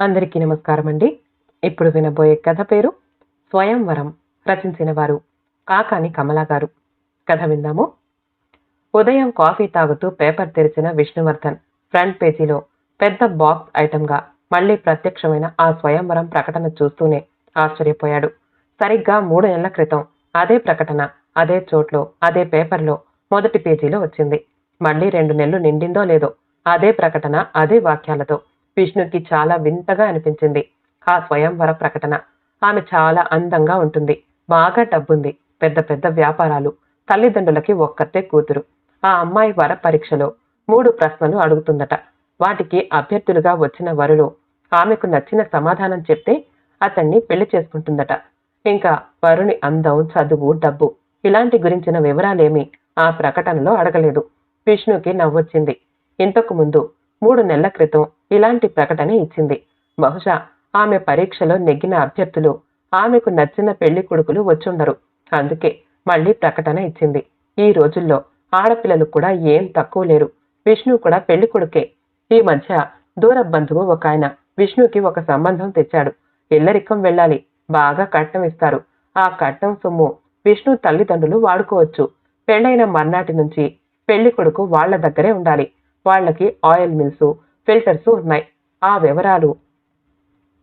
అందరికీ నమస్కారం అండి ఇప్పుడు వినబోయే కథ పేరు స్వయంవరం రచించిన వారు కాకాని కమలా గారు. కథ విందాము. ఉదయం కాఫీ తాగుతూ పేపర్ తెరిచిన విష్ణువర్ధన్ ఫ్రంట్ పేజీలో పెద్ద బాక్స్ ఐటమ్గా మళ్ళీ ప్రత్యక్షమైన ఆ స్వయంవరం ప్రకటన చూస్తూనే ఆశ్చర్యపోయాడు. సరిగ్గా మూడు నెలల క్రితం అదే ప్రకటన అదే చోట్లో అదే పేపర్లో మొదటి పేజీలో వచ్చింది. మళ్ళీ రెండు నెలలు నిండిందో లేదో అదే ప్రకటన అదే వాక్యాలతో విష్ణుకి చాలా వింతగా అనిపించింది. ఆ స్వయంవర ప్రకటన. ఆమె చాలా అందంగా ఉంటుంది. బాగా డబ్బుంది. పెద్ద పెద్ద వ్యాపారాలు. తల్లిదండ్రులకి ఒక్కతే కూతురు. ఆ అమ్మాయి వర పరీక్షలో మూడు ప్రశ్నలు అడుగుతుందట. వాటికి అభ్యర్థులుగా వచ్చిన వరుడు ఆమెకు నచ్చిన సమాధానం చెప్తే అతన్ని పెళ్ళి చేసుకుంటుందట. ఇంకా వరుని అందం చదువు డబ్బు ఇలాంటి గురించిన వివరాలేమీ ఆ ప్రకటనలో అడగలేదు. విష్ణుకి నవ్వొచ్చింది. ఇంతకు ముందు మూడు నెలల క్రితం ఇలాంటి ప్రకటన ఇచ్చింది. బహుశా ఆమె పరీక్షలో నెగ్గిన అభ్యర్థులు ఆమెకు నచ్చిన పెళ్ళి కొడుకులు వచ్చుండరు. అందుకే మళ్ళీ ప్రకటన ఇచ్చింది. ఈ రోజుల్లో ఆడపిల్లలు కూడా ఏం తక్కువ లేరు. విష్ణు కూడా పెళ్ళి కొడుకే. ఈ మధ్య దూర బంధువు ఒక ఆయన విష్ణుకి ఒక సంబంధం తెచ్చాడు. ఇల్లరికం వెళ్ళాలి. బాగా కట్నం ఇస్తారు. ఆ కట్నం సొమ్ము విష్ణు తల్లిదండ్రులు వాడుకోవచ్చు. పెళ్ళైన మర్నాటి నుంచి పెళ్ళి కొడుకు వాళ్ళ దగ్గరే ఉండాలి. వాళ్ళకి ఆయిల్ మిల్స్ ఫిల్టర్స్ ఉన్నాయి. ఆ వివరాలు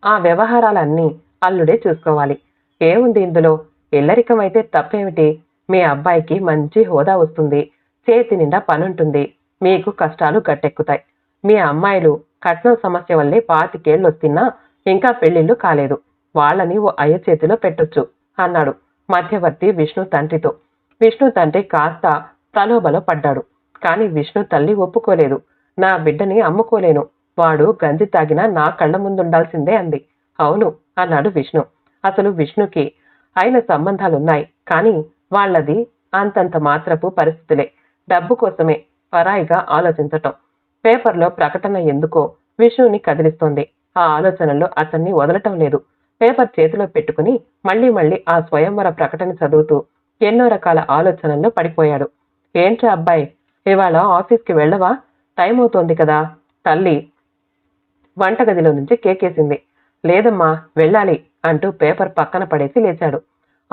ఆ వ్యవహారాలన్నీ అల్లుడే చూసుకోవాలి. ఏముంది ఇందులో? ఇల్లరికమైతే తప్పేమిటి? మీ అబ్బాయికి మంచి హోదా వస్తుంది. చేతి నిండా పనుంటుంది. మీకు కష్టాలు గట్టెక్కుతాయి. మీ అమ్మాయిలు కట్నం సమస్య వల్లే పాతికేళ్ళు వస్తున్నా ఇంకా పెళ్ళిళ్ళు కాలేదు. వాళ్ళని ఓ అయ్య చేతిలో పెట్టొచ్చు అన్నాడు మధ్యవర్తి విష్ణు తండ్రితో. విష్ణు తండ్రి కాస్త ప్రలోభలో పడ్డాడు. కానీ విష్ణు తల్లి ఒప్పుకోలేదు. నా బిడ్డని అమ్ముకోలేను. వాడు గంజి తాగినా నా కళ్ళ ముందుండాల్సిందే అంది. అవును అన్నాడు విష్ణు. అసలు విష్ణుకి అయిన సంబంధాలున్నాయి కానీ వాళ్ళది అంతంత మాత్రపు పరిస్థితులే. డబ్బు కోసమే పరాయిగా ఆలోచించటం. పేపర్లో ప్రకటన ఎందుకో విష్ణుని కదిలిస్తోంది. ఆ ఆలోచనలో అతన్ని వదలటం లేదు. పేపర్ చేతిలో పెట్టుకుని మళ్ళీ మళ్ళీ ఆ స్వయంవర ప్రకటన చదువుతూ ఎన్నో రకాల ఆలోచనల్లో పడిపోయాడు. ఏంటి అబ్బాయి ఇవాళ ఆఫీస్కి వెళ్ళవా? టైం అవుతోంది కదా. తల్లి వంటగదిలో నుంచి కేకేసింది. లేదమ్మా వెళ్ళాలి అంటూ పేపర్ పక్కన పడేసి లేచాడు.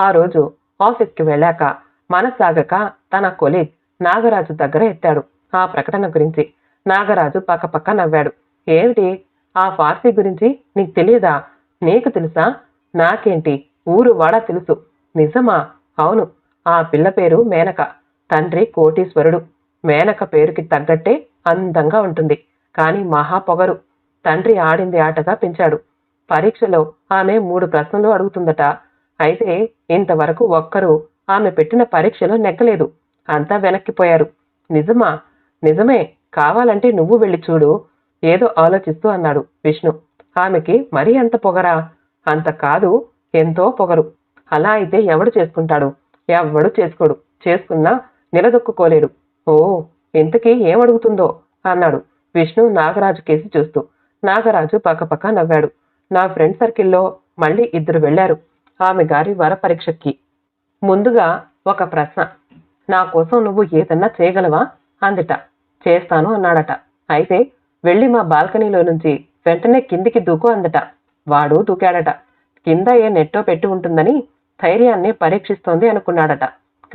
ఆ రోజు ఆఫీస్కి వెళ్ళాక మనసాగక తన కొలీగ్ నాగరాజు దగ్గర ఎత్తాడు ఆ ప్రకటన గురించి. నాగరాజు పక్కపక్క నవ్వాడు. ఏమిటి? ఆ ఫార్సీ గురించి నీకు తెలియదా? నీకు తెలుసా? నాకేంటి? ఊరు వాడ తెలుసు. నిజమా? అవును. ఆ పిల్ల పేరు మేనక. తండ్రి కోటీశ్వరుడు. మేనక పేరుకి తగ్గట్టే అందంగా ఉంటుంది. కానీ మహా పొగరు. తండ్రి ఆడింది ఆటగా పెంచాడు. పరీక్షలో ఆమె మూడు ప్రశ్నలు అడుగుతుందట. అయితే ఇంతవరకు ఒక్కరూ ఆమె పెట్టిన పరీక్షలో నెగ్గలేదు. అంతా వెనక్కిపోయారు నిజమా? నిజమే. కావాలంటే నువ్వు వెళ్ళి చూడు. ఏదో ఆలోచిస్తూ అన్నాడు విష్ణు. ఆమెకి మరీ అంత పొగరా? అంత కాదు. ఎంతో పొగరు. అలా అయితే ఎవడు చేసుకుంటాడు? ఎవడు చేసుకోడు. చేసుకున్నా నిలదొక్కుకోలేడు. ఓ ఇంతకీ ఏమడుగుతుందో? అన్నాడు. విష్ణు నాగరాజు కేసి చూస్తూ. నాగరాజు పక్కపక్క నవ్వాడు. నా ఫ్రెండ్ సర్కిల్లో మళ్ళీ ఇద్దరు వెళ్ళారు ఆమె గారి వర పరీక్షకి. ముందుగా ఒక ప్రశ్న. నా కోసం నువ్వు ఏదన్నా చేయగలవా? అందిట. చేస్తాను అన్నాడట. అయితే వెళ్ళి మా బాల్కనీలో నుంచి వెంటనే కిందికి దూకు అందట. వాడు దూకాడట. కింద ఏ నెట్టో పెట్టి ఉంటుందని ధైర్యాన్ని పరీక్షిస్తోంది అనుకున్నాడట.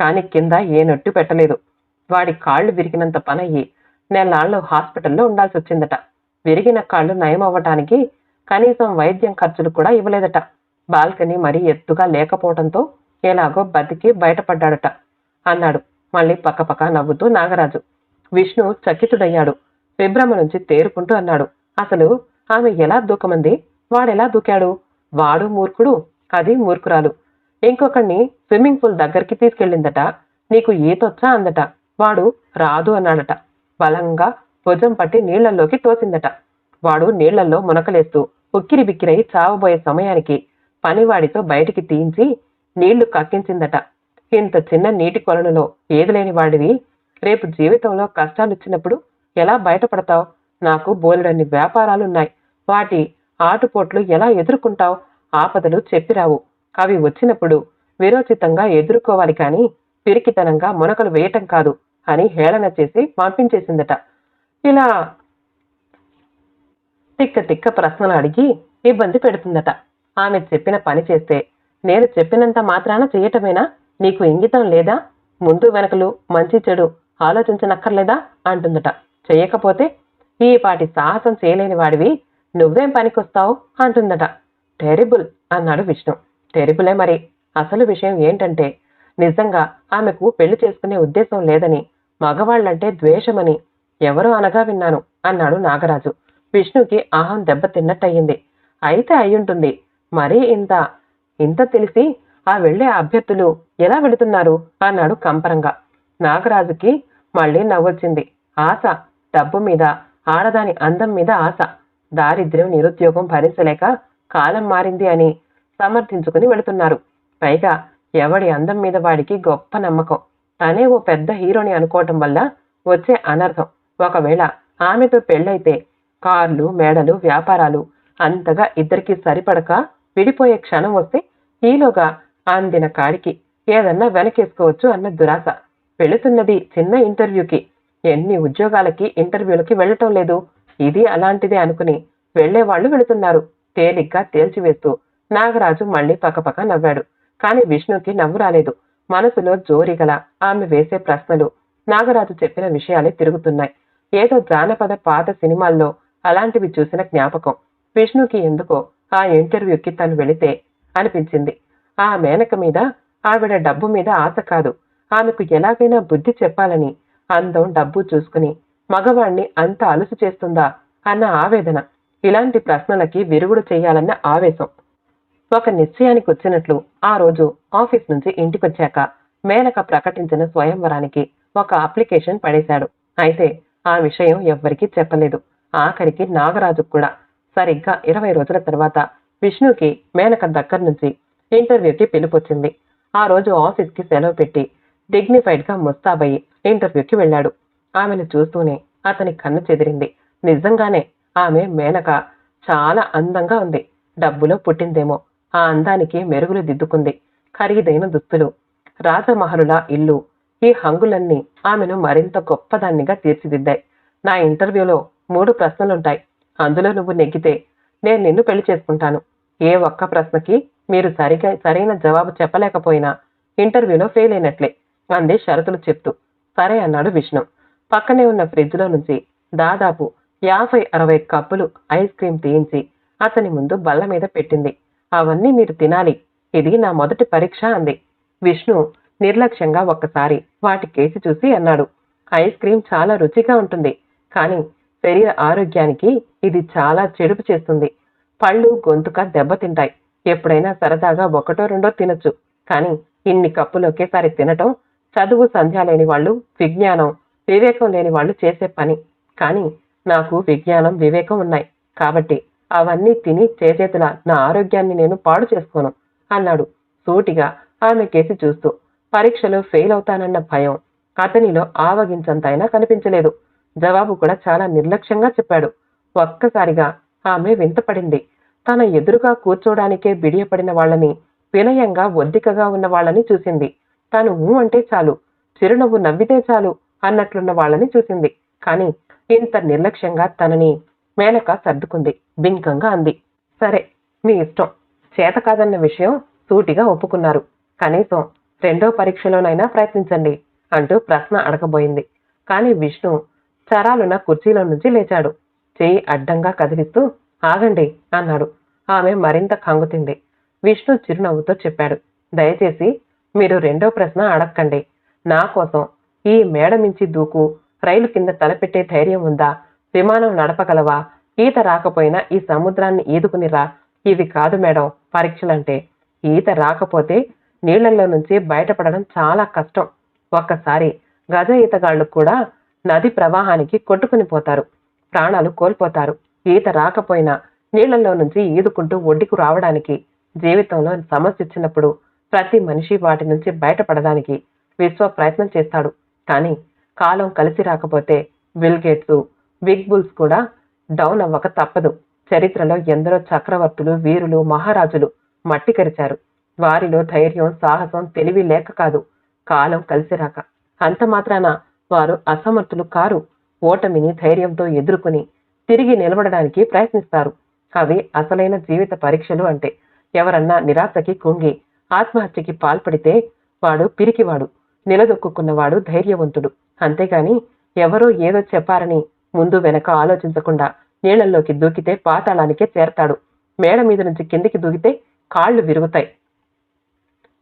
కాని కింద ఏ నెట్టు పెట్టలేదు. వాడి కాళ్ళు విరిగినంత పనయ్యి నెలాళ్ళు హాస్పిటల్లో ఉండాల్సి వచ్చిందట విరిగిన కాళ్ళు నయం అవ్వటానికి కనీసం వైద్యం ఖర్చులు కూడా ఇవ్వలేదట. బాల్కనీ మరీ ఎత్తుగా లేకపోవడంతో ఎలాగో బతికి బయటపడ్డాడట. అన్నాడు. మళ్ళీ పక్కపక్క నవ్వుతూ నాగరాజు. విష్ణు చకితుడయ్యాడు. విభ్రమ నుంచి తేరుకుంటూ అన్నాడు. అసలు ఆమె ఎలా దూకమంది? వాడెలా దూకాడు? వాడు మూర్ఖుడు. అది మూర్ఖురాలు. ఇంకొకడిని స్విమ్మింగ్ పూల్ దగ్గరికి తీసుకెళ్ళిందట. నీకు ఈతొచ్చా? అందట. వాడు రాదు అన్నాడట. బలంగా భుజం పట్టి నీళ్ళలోకి తోసిందట. వాడు నీళ్ళలో మునకలేస్తూ ఉక్కిరి బిక్కిరై చావబోయే సమయానికి పనివాడితో బయటికి తీయించి నీళ్ళు కక్కించిందట. ఇంత చిన్న నీటి కొలనులో ఏదిలేని వాడివి? రేపు జీవితంలో కష్టాలు వచ్చినప్పుడు ఎలా బయటపడతావు? నాకు బోలెడన్ని వ్యాపారాలున్నాయి. వాటి ఆటుపోట్లు ఎలా ఎదుర్కొంటావు? ఆపదలు చెప్పిరావు. అవి వచ్చినప్పుడు విరోచితంగా ఎదుర్కోవాలి కానీ పిరికితనంగా మునకలు వేయటం కాదు అని హేళన చేసి పంపించేసిందట. ఇలా తిక్క తిక్క ప్రశ్నలు అడిగి ఇబ్బంది పెడుతుందట. ఆమె చెప్పిన పని చేస్తే నేను చెప్పినంత మాత్రాన చేయటమేనా? నీకు ఇంగితం లేదా? ముందు వెనకలు మంచి చెడు ఆలోచించనక్కర్లేదా? అంటుందట. చేయకపోతే ఈ పాటి సాహసం చేయలేని వాడివి. నువ్వేం పనికొస్తావు? అంటుందట. టెరిబుల్ అన్నాడు విష్ణు. టెరిబులే మరి. అసలు విషయం ఏంటంటే నిజంగా ఆమెకు పెళ్ళి చేసుకునే ఉద్దేశం లేదని మగవాళ్ళంటే ద్వేషమని ఎవరో అనగా విన్నాను అన్నాడు నాగరాజు. విష్ణుకి ఆహం దెబ్బతిన్నట్టయింది అయితే అయ్యుంటుంది. మరీ ఇంత ఇంత తెలిసి ఆ వెళ్ళే అభ్యర్థులు ఎలా వెళుతున్నారు అన్నాడు కంపరంగా. నాగరాజుకి మళ్ళీ నవ్వొచ్చింది. ఆశ డబ్బు మీద ఆడదాని అందం మీద ఆశ. దారిద్ర్యం నిరుద్యోగం భరించలేక కాలం మారింది అని సమర్థించుకుని వెళుతున్నారు. పైగా ఎవడి అందం మీద వాడికి గొప్ప నమ్మకం. తనే ఓ పెద్ద హీరోని అనుకోవటం వల్ల వచ్చే అనర్థం ఒకవేళ ఆమెతో పెళ్ళైతే కార్లు మేడలు వ్యాపారాలు అంతగా ఇద్దరికి సరిపడక విడిపోయే క్షణం వస్తే ఈలోగా అందిన కాడికి ఏదన్నా వెనకేసుకోవచ్చు అన్న దురాశ. వెళుతున్నది చిన్న ఇంటర్వ్యూకి. ఎన్ని ఉద్యోగాలకి ఇంటర్వ్యూలకి వెళ్ళటం లేదు. ఇది అలాంటిదే అనుకుని వెళ్ళేవాళ్ళు వెళుతున్నారు. తేలిగ్గా తేల్చివేస్తూ నాగరాజు మళ్ళీ పక్కపక్క నవ్వాడు. కాని విష్ణుకి నవ్వు రాలేదు. మనసులో జోరిగల ఆమె వేసే ప్రశ్నలు నాగరాజు చెప్పిన విషయాలే తిరుగుతున్నాయి. ఏదో జానపద పాత సినిమాల్లో అలాంటివి చూసిన జ్ఞాపకం. విష్ణుకి ఎందుకో ఆ ఇంటర్వ్యూకి తను వెళితే అనిపించింది. ఆ మేనక మీద ఆవిడ డబ్బు మీద ఆశ కాదు. ఆమెకు ఎలాగైనా బుద్ధి చెప్పాలని అందం డబ్బు చూసుకుని మగవాణ్ణి అంత అలుసు చేస్తుందా అన్న ఆవేదన. ఇలాంటి ప్రశ్నలకి విరుగుడు చేయాలన్న ఆవేశం. ఒక నిశ్చయానికి వచ్చినట్లు ఆ రోజు ఆఫీస్ నుంచి ఇంటికొచ్చాక మేనక ప్రకటించిన స్వయంవరానికి ఒక అప్లికేషన్ పడేశాడు. అయితే ఆ విషయం ఎవ్వరికీ చెప్పలేదు. ఆఖరికి నాగరాజుకు కూడా. సరిగ్గా ఇరవై రోజుల తర్వాత విష్ణుకి మేనక దగ్గర నుంచి ఇంటర్వ్యూకి పిలుపొచ్చింది. ఆ రోజు ఆఫీస్కి సెలవు పెట్టి డిగ్నిఫైడ్గా ముస్తాబయ్యి ఇంటర్వ్యూకి వెళ్ళాడు. ఆమెను చూస్తూనే అతని కన్ను చెదిరింది. నిజంగానే ఆమె మేనక చాలా అందంగా ఉంది. డబ్బులో పుట్టిందేమో. ఆ అందానికి మెరుగులు దిద్దుకుంది. ఖరీదైన దుస్తులు రాజమహలుల ఇల్లు ఈ హంగులన్నీ ఆమెను మరింత గొప్పదాన్నిగా తీర్చిదిద్దాయి. నా ఇంటర్వ్యూలో మూడు ప్రశ్నలుంటాయి. అందులో నువ్వు నెగ్గితే నేను నిన్ను పెళ్ళి చేసుకుంటాను. ఏ ఒక్క ప్రశ్నకి మీరు సరిగా సరైన జవాబు చెప్పలేకపోయినా ఇంటర్వ్యూలో ఫెయిల్ అయినట్లే అంది షరతులు చెప్తూ. సరే అన్నాడు విష్ణు. పక్కనే ఉన్న ఫ్రిడ్జ్లో నుంచి దాదాపు యాభై అరవై కప్పులు ఐస్ క్రీం తీయించి అతని ముందు బల్ల మీద పెట్టింది. అవన్నీ మీరు తినాలి. ఇది నా మొదటి పరీక్ష అంది. విష్ణు నిర్లక్ష్యంగా ఒక్కసారి వాటి కేసి చూసి అన్నాడు. ఐస్ క్రీం చాలా రుచిగా ఉంటుంది కానీ శరీర ఆరోగ్యానికి ఇది చాలా చెడుపు చేస్తుంది. పళ్ళు గొంతుక దెబ్బతింటాయి ఎప్పుడైనా సరదాగా ఒకటో రెండో తినొచ్చు కానీ ఇన్ని కప్పులు ఒకేసారి తినటం చదువు సంధ్య లేని వాళ్ళు విజ్ఞానం వివేకం లేని వాళ్ళు చేసే పని. కానీ నాకు విజ్ఞానం వివేకం ఉన్నాయి. కాబట్టి అవన్నీ తిని చేసేతుల నా ఆరోగ్యాన్ని నేను పాడు చేసుకోను అన్నాడు. సూటిగా ఆమె కేసి చూస్తూ పరీక్షలో ఫెయిల్ అవుతానన్న భయం అతనిలో ఆవగించంతైనా కనిపించలేదు. జవాబు కూడా చాలా నిర్లక్ష్యంగా చెప్పాడు. ఒక్కసారిగా ఆమె వింతపడింది. తన ఎదురుగా కూర్చోడానికే బిడియపడిన వాళ్ళని వినయంగా ఒద్దికగా ఉన్న వాళ్ళని చూసింది. తను ఊ అంటే చాలు చిరునవ్వు నవ్వితే చాలు అన్నట్లున్న వాళ్ళని చూసింది. కానీ ఇంత నిర్లక్ష్యంగా తనని మేనక సర్దుకుంది. బింకంగా అంది. సరే మీ ఇష్టం. చేత కాదన్న విషయం సూటిగా ఒప్పుకున్నారు. కనీసం రెండో పరీక్షలోనైనా ప్రయత్నించండి అంటూ ప్రశ్న అడగబోయింది. కానీ విష్ణు చరాలున్న కుర్చీలో నుంచి లేచాడు. చేయి అడ్డంగా కదిలిస్తూ ఆగండి అన్నాడు. ఆమె మరింత కంగుతింది విష్ణు చిరునవ్వుతో చెప్పాడు. దయచేసి మీరు రెండో ప్రశ్న అడక్కండి నా కోసం ఈ మేడ మించి దూకు రైలు కింద తలపెట్టే ధైర్యం ఉందా? విమానం నడపగలవా? ఈత రాకపోయినా ఈ సముద్రాన్ని ఈదుకునిరా. ఇవి కాదు మేడం పరీక్షలంటే. ఈత రాకపోతే నీళ్ళలో నుంచి బయటపడడం చాలా కష్టం. ఒక్కసారి గజ ఈతగాళ్ళు కూడా నది ప్రవాహానికి కొట్టుకుని పోతారు. ప్రాణాలు కోల్పోతారు. ఈత రాకపోయినా నీళ్ళలో నుంచి ఈదుకుంటూ ఒడ్డుకు రావడానికి జీవితంలో సమస్య ఇచ్చినప్పుడు ప్రతి మనిషి వాటి నుంచి బయటపడడానికి విశ్వ ప్రయత్నం చేస్తాడు. కానీ కాలం కలిసి రాకపోతే విల్గేట్సు బిగ్ బుల్స్ కూడా డౌన్ అవ్వక తప్పదు. చరిత్రలో ఎందరో చక్రవర్తులు వీరులు మహారాజులు మట్టి కరిచారు. వారిలో ధైర్యం సాహసం తెలివి లేక కాదు. కాలం కలిసి రాక. అంత మాత్రాన వారు అసమర్థులు కారు. ఓటమిని ధైర్యంతో ఎదుర్కొని తిరిగి నిలబడడానికి ప్రయత్నిస్తారు. అవి అసలైన జీవిత పరీక్షలు అంటే ఎవరన్నా నిరాశకి కుంగి ఆత్మహత్యకి పాల్పడితే వాడు పిరికివాడు. నిలదొక్కున్నవాడు ధైర్యవంతుడు. అంతేగాని ఎవరో ఏదో చెప్పారని ముందు వెనక ఆలోచించకుండా నీళ్ళలోకి దూకితే పాతాళానికే చేరతాడు. మేడ మీద నుంచి కిందికి దూకితే కాళ్ళు విరుగుతాయి.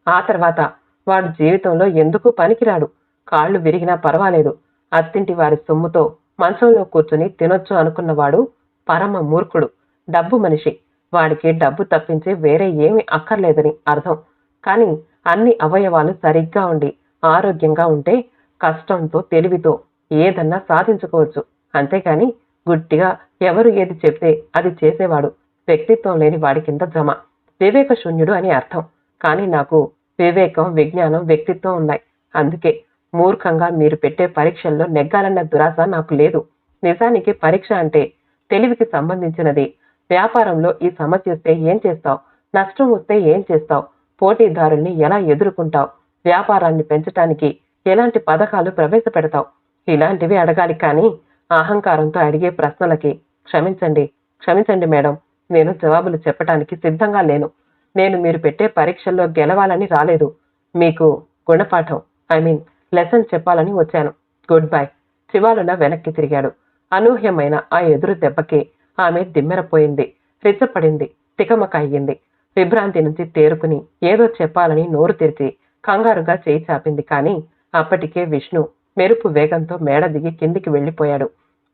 ఆ తర్వాత వాడు జీవితంలో ఎందుకు పనికిరాడు? కాళ్ళు విరిగినా పర్వాలేదు. అత్తింటి వారి సొమ్ముతో మంచంలో కూర్చుని తినొచ్చు అనుకున్నవాడు పరమ మూర్ఖుడు డబ్బు మనిషి. వాడికి డబ్బు తప్పించి వేరే ఏమీ అక్కర్లేదని అర్థం. కానీ అన్ని అవయవాలు సరిగ్గా ఉండి ఆరోగ్యంగా ఉంటే కష్టంతో తెలివితో ఏదన్నా సాధించుకోవచ్చు. అంతేకాని గుట్టిగా ఎవరు ఏది చెప్తే అది చేసేవాడు. వ్యక్తిత్వం లేని వాడి కింద జమ వివేక శూన్యుడు అని అర్థం. కానీ నాకు వివేకం విజ్ఞానం వ్యక్తిత్వం ఉన్నాయి. అందుకే మూర్ఖంగా మీరు పెట్టే పరీక్షల్లో నెగ్గాలన్న దురాశ నాకు లేదు. నిజానికి పరీక్ష అంటే తెలివికి సంబంధించినది. వ్యాపారంలో ఈ సమస్య వస్తే ఏం చేస్తావు? నష్టం వస్తే ఏం చేస్తావు? పోటీదారుల్ని ఎలా ఎదుర్కొంటావు? వ్యాపారాన్ని పెంచడానికి ఎలాంటి పథకాలు ప్రవేశపెడతావు? ఇలాంటివి అడగాలి కానీ అహంకారంతో అడిగే ప్రశ్నలకి క్షమించండి క్షమించండి మేడం. నేను జవాబులు చెప్పటానికి సిద్ధంగా లేను. నేను మీరు పెట్టే పరీక్షల్లో గెలవాలని రాలేదు. మీకు గుణపాఠం ఐ మీన్ లెసన్ చెప్పాలని వచ్చాను. Good bye. శివాలున వెనక్కి తిరిగాడు. అనూహ్యమైన ఆ ఎదురు దెబ్బకి ఆమె దిమ్మెరపోయింది రిచ్చపడింది తికమక అయ్యింది. విభ్రాంతి నుంచి తేరుకుని ఏదో చెప్పాలని నోరు తెరిచి కంగారుగా చేయి చాపింది కానీ అప్పటికే విష్ణు మెరుపు వేగంతో మేడ దిగి కిందికి వెళ్ళిపోయాడు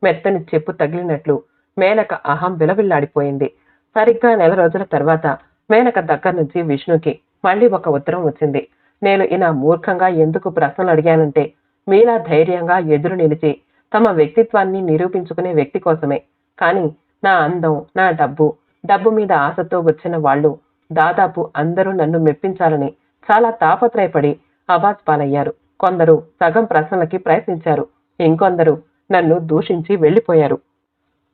మెత్తని చెప్పు తగిలినట్లు మేనక అహం విలవిల్లాడిపోయింది. సరిగ్గా నెల రోజుల తర్వాత మేనక దగ్గర నుంచి విష్ణుకి మళ్ళీ ఒక ఉత్తరం వచ్చింది. నేను ఇలా మూర్ఖంగా ఎందుకు ప్రశ్నలు అడిగానంటే మీలా ధైర్యంగా ఎదురు నిలిచి తమ వ్యక్తిత్వాన్ని నిరూపించుకునే వ్యక్తి కోసమే. కానీ నా అందం నా డబ్బు డబ్బు మీద ఆశతో వచ్చిన వాళ్ళు దాదాపు అందరూ నన్ను మెప్పించాలని చాలా తాపత్రయపడి అబాజ్ పాలయ్యారు. కొందరు సగం ప్రశ్నలకి ప్రయత్నించారు. ఇంకొందరు నన్ను దూషించి వెళ్ళిపోయారు.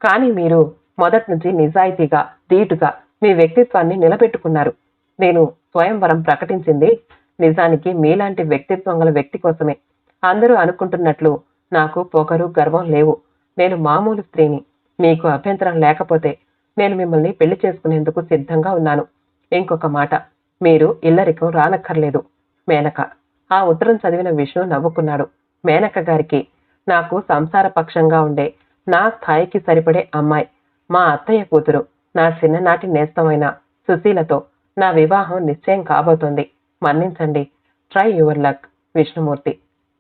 కానీ మీరు మొదటి నుంచి నిజాయితీగా ధీటుగా మీ వ్యక్తిత్వాన్ని నిలబెట్టుకున్నారు. నేను స్వయంవరం ప్రకటించింది నిజానికి మీలాంటి వ్యక్తిత్వం గల వ్యక్తి కోసమే. అందరూ అనుకుంటున్నట్లు నాకు పొగరు గర్వం లేవు. నేను మామూలు స్త్రీని. మీకు అభ్యంతరం లేకపోతే నేను మిమ్మల్ని పెళ్ళి చేసుకునేందుకు సిద్ధంగా ఉన్నాను. ఇంకొక మాట మీరు ఇల్లరికం రానక్కర్లేదు. మేనక. ఆ ఉత్తరం చదివిన విష్ణు నవ్వుకున్నాడు. మేనక గారికి నాకు సంసార పక్షంగా ఉండే. నా స్థాయికి సరిపడే అమ్మాయి. మా అత్తయ్య కూతురు. నా చిన్ననాటి నేస్తమైన సుశీలతో నా వివాహం నిశ్చయం కాబోతోంది. మన్నించండి. Try your luck Vishnumurthy.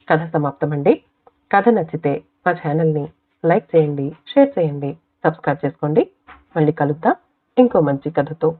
కథ సమాప్తమండి. కథ నచ్చితే మా ఛానల్ని లైక్ చేయండి షేర్ చేయండి సబ్స్క్రైబ్ చేసుకోండి. మళ్ళీ కలుద్దాం. ఇంకో మంచి కథతో.